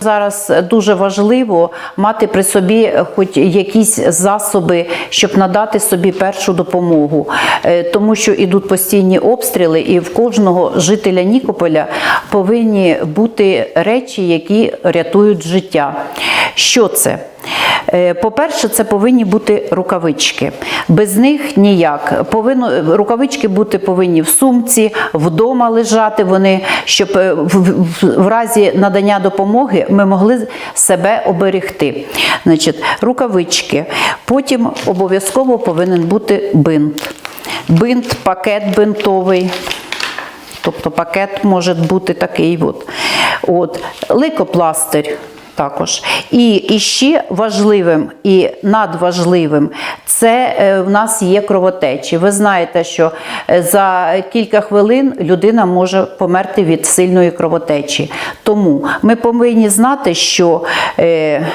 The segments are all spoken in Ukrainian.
Зараз дуже важливо мати при собі хоч якісь засоби, щоб надати собі першу допомогу, Е, тому що йдуть постійні обстріли, і в кожного жителя Нікополя повинні бути речі, які рятують життя. Що це? Е, По-перше, це повинні бути рукавички. Без них ніяк. Повинно, рукавички бути повинні в сумці, вдома лежати вони, щоб е, в, разі надання допомоги ми могли себе оберегти. Значить, рукавички. Потім обов'язково повинен бути бинт. Бинт, пакет бинтовий. Тобто пакет може бути такий. От. От. Лейкопластир також. І, і ще важливим і надважливим це е, в нас є кровотечі. Ви знаєте, що е, за кілька хвилин людина може померти від сильної кровотечі. Тому ми повинні знати, що е,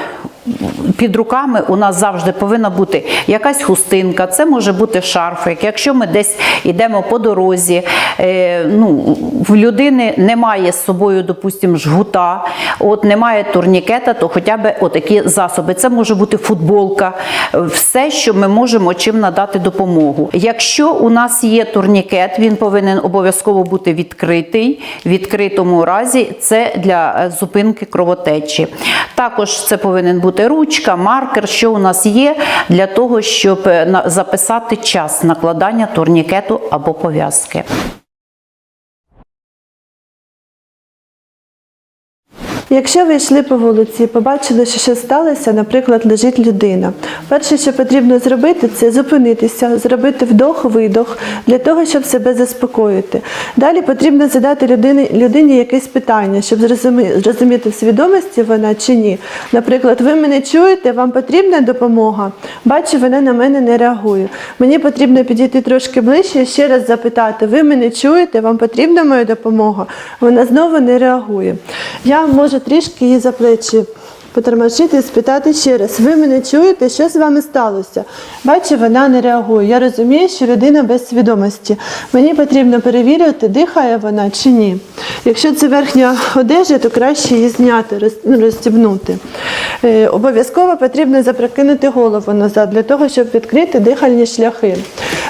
під руками у нас завжди повинна бути якась хустинка, це може бути шарфик. Якщо ми десь йдемо по дорозі, е, ну, в людини немає з собою, допустимо, жгута, от немає турнікета, то хоча б отакі засоби. Це може бути футболка, все, що ми можемо чим надати допомогу. Якщо у нас є турнікет, він повинен обов'язково бути відкритий. В відкритому разі це для е, зупинки кровотечі. Також це повинен бути ручка, маркер, що у нас є для того, щоб е, записати час накладання турнікету або пов'язки. Якщо ви йшли по вулиці і побачили, що щось сталося, наприклад, лежить людина. Перше, що потрібно зробити, це зупинитися, зробити вдох-видох для того, щоб себе заспокоїти. Далі потрібно задати людині, людині якесь питання, щоб зрозуміти, в свідомості вона чи ні. Наприклад, ви мене чуєте, вам потрібна допомога? Бачу, вона на мене не реагує. Мені потрібно підійти трошки ближче і ще раз запитати: ви мене чуєте, вам потрібна моя допомога? Вона знову не реагує. Я можу трішки її за плечі потормошити спитати ще раз: ви мене чуєте, що з вами сталося? Бачу, вона не реагує. Я розумію, що людина без свідомості. Мені потрібно перевірити, дихає вона чи ні. Якщо це верхня одежа, то краще її зняти, ну, розстібнути. Е, Обов'язково потрібно запрокинути голову назад для того, щоб відкрити дихальні шляхи.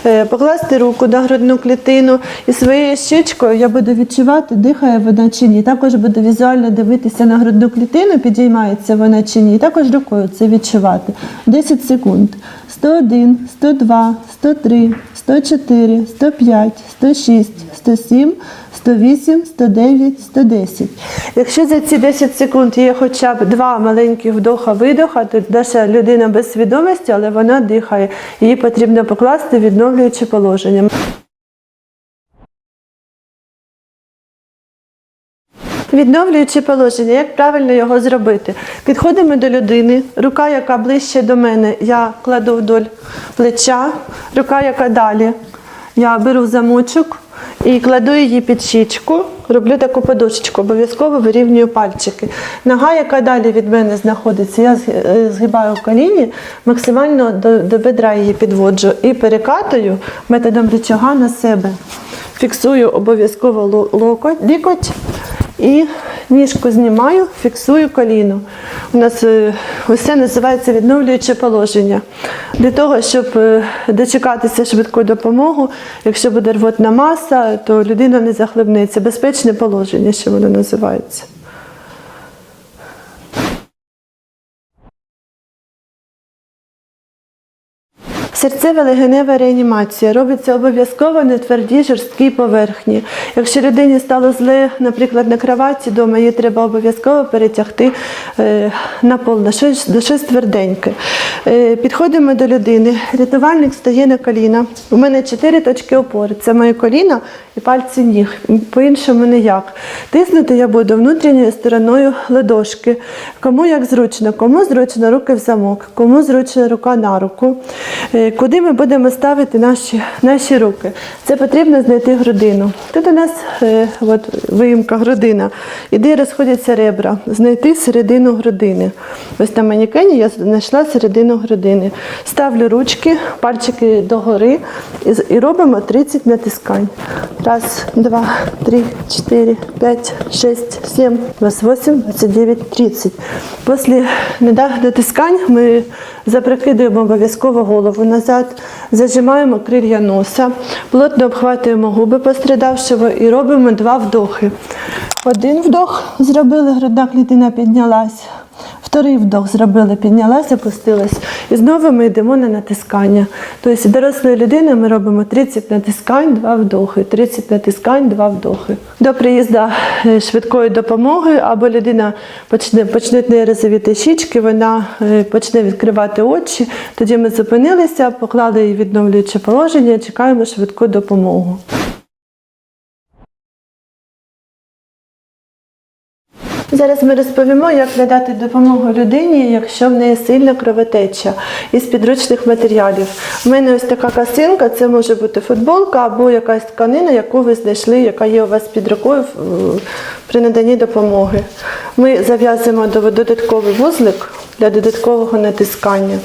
Е, Покласти руку на грудну клітину і своєю щічкою я буду відчувати, дихає вона чи ні. Також буду візуально дивитися на грудну клітину, підіймається вона чи ні. І також рукою це відчувати. 10 секунд. 101, 102, 103, 104, 105, 106, 107, 108, 109, 110. Якщо за ці 10 секунд є хоча б два маленьких вдоха-видоха, то наша людина без свідомості, але вона дихає. Її потрібно покласти відновлюючи положення. Відновлюючи положення, як правильно його зробити? Підходимо до людини, рука, яка ближче до мене, я кладу вдоль плеча, рука, яка далі, я беру замочок і кладу її під щічку, роблю таку подушечку, обов'язково вирівнюю пальчики. Нога, яка далі від мене знаходиться, я е, згибаю коліні, максимально до, до бедра її підводжу і перекатую методом рычага на себе. Фіксую обов'язково локоть, лікоть. І ніжку знімаю, фіксую коліно. У нас усе ось це називається відновлююче положення. Для того, щоб е, дочекатися швидку допомогу, якщо буде рвотна маса, то людина не захлебнеться. Безпечне положення, що воно називається. Серцева легенева реанімація робиться обов'язково на твердій жорсткій поверхні. Якщо людині стало зле, наприклад, на кроваті вдома, її треба обов'язково перетягти е, на пол, на щось, на щось тверденьке. Е, підходимо до людини. Рятувальник стає на коліна. У мене чотири точки опори. Це моє коліна і пальці ніг. По-іншому ніяк. Тиснути я буду внутрішньою стороною ладошки. Кому як зручно, кому зручно руки в замок, кому зручно рука на руку. Куди ми будемо ставити наші, наші руки? Це потрібно знайти грудину. Тут у нас е, от, виїмка грудина. Іде розходяться ребра. Знайти середину грудини. Ось на манікені я знайшла середину грудини. Ставлю ручки, пальчики догори і робимо 30 натискань. Раз, два, три, чотири, п'ять, шість, сім, 28, 29, 30. Після недавніх натискань ми запрокидуємо обов'язково голову назад, зажимаємо крилья носа, плотно обхватуємо губи пострадавшого і робимо два вдохи. Один вдох зробили, грудна клітина піднялась. Вторий вдох зробили, піднялася, опустилась. І знову ми йдемо на натискання. Тобто дорослої людини ми робимо 30 натискань, 2 вдохи, 30 натискань, 2 вдохи. До приїзду е, швидкої допомоги або людина почне почнуть неї розовіти щічки, вона е, почне відкривати очі. Тоді ми зупинилися, поклали її відновлююче положення, чекаємо швидку допомогу. Зараз ми розповімо, як надати допомогу людині, якщо в неї сильна кровотеча із підручних матеріалів. У мене ось така касинка, це може бути футболка або якась тканина, яку ви знайшли, яка є у вас під рукою при наданні допомоги. Ми зав'язуємо додатковий вузлик для додаткового натискання.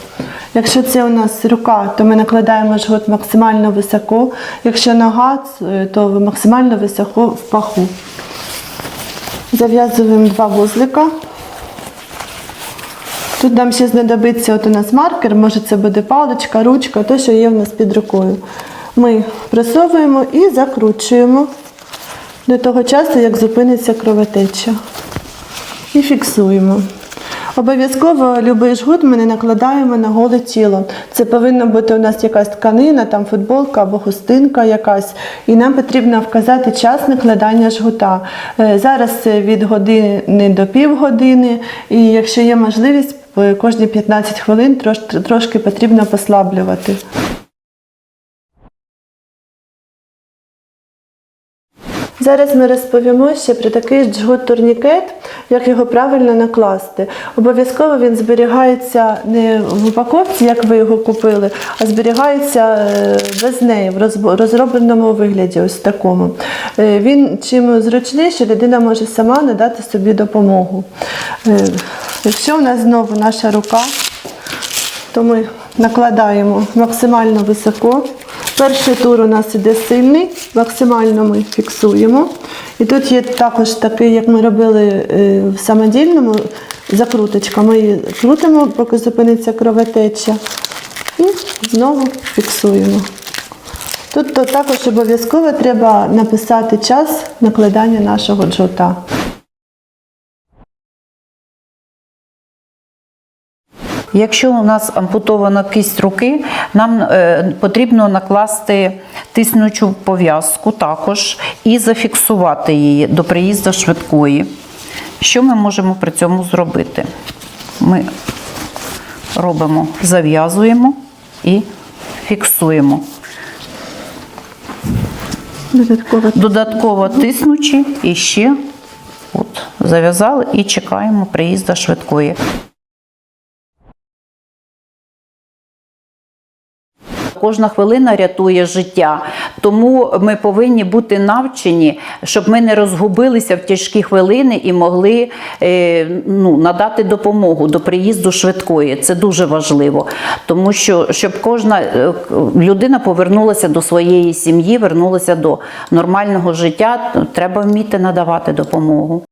Якщо це у нас рука, то ми накладаємо жгут максимально високо. Якщо нога, то максимально високо в паху. Зав'язуємо два вузлика. Тут нам ще знадобиться от у нас маркер, може це буде паличка, ручка, те, що є в нас під рукою. Ми просовуємо і закручуємо до того часу, як зупиниться кровотеча. І фіксуємо. Обов'язково любий жгут ми не накладаємо на голе тіло. Це повинна бути у нас якась тканина, там футболка або хустинка якась. І нам потрібно вказати час накладання жгута. Е, Зараз від години до півгодини. І якщо є можливість, е, кожні 15 хвилин трош, трошки потрібно послаблювати. Зараз ми розповімо ще про такий джгут-турнікет, як його правильно накласти. Обов'язково він зберігається не в упаковці, як ви його купили, а зберігається е, без неї, в розробленому вигляді, ось такому. Е, Він чим зручніше, людина може сама надати собі допомогу. Е, Якщо у нас знову наша рука, то ми накладаємо максимально високо. Перший тур у нас іде сильний, максимально ми фіксуємо. І тут є також такий, як ми робили е, в самодільному, закруточка. Ми її крутимо, поки зупиниться кровотеча. І знову фіксуємо. Тут також обов'язково треба написати час накладання нашого джота. Якщо у нас ампутована кість руки, нам е, потрібно накласти тиснучу пов'язку також і зафіксувати її до приїзду швидкої. Що ми можемо при цьому зробити? Ми робимо, зав'язуємо і фіксуємо. Додатково Додатково тиснучи і ще от, зав'язали і чекаємо приїзду швидкої. Кожна хвилина рятує життя, тому ми повинні бути навчені, щоб ми не розгубилися в тяжкі хвилини і могли е, ну, надати допомогу до приїзду швидкої. Це дуже важливо, тому що щоб кожна е, людина повернулася до своєї сім'ї, вернулася до нормального життя, треба вміти надавати допомогу.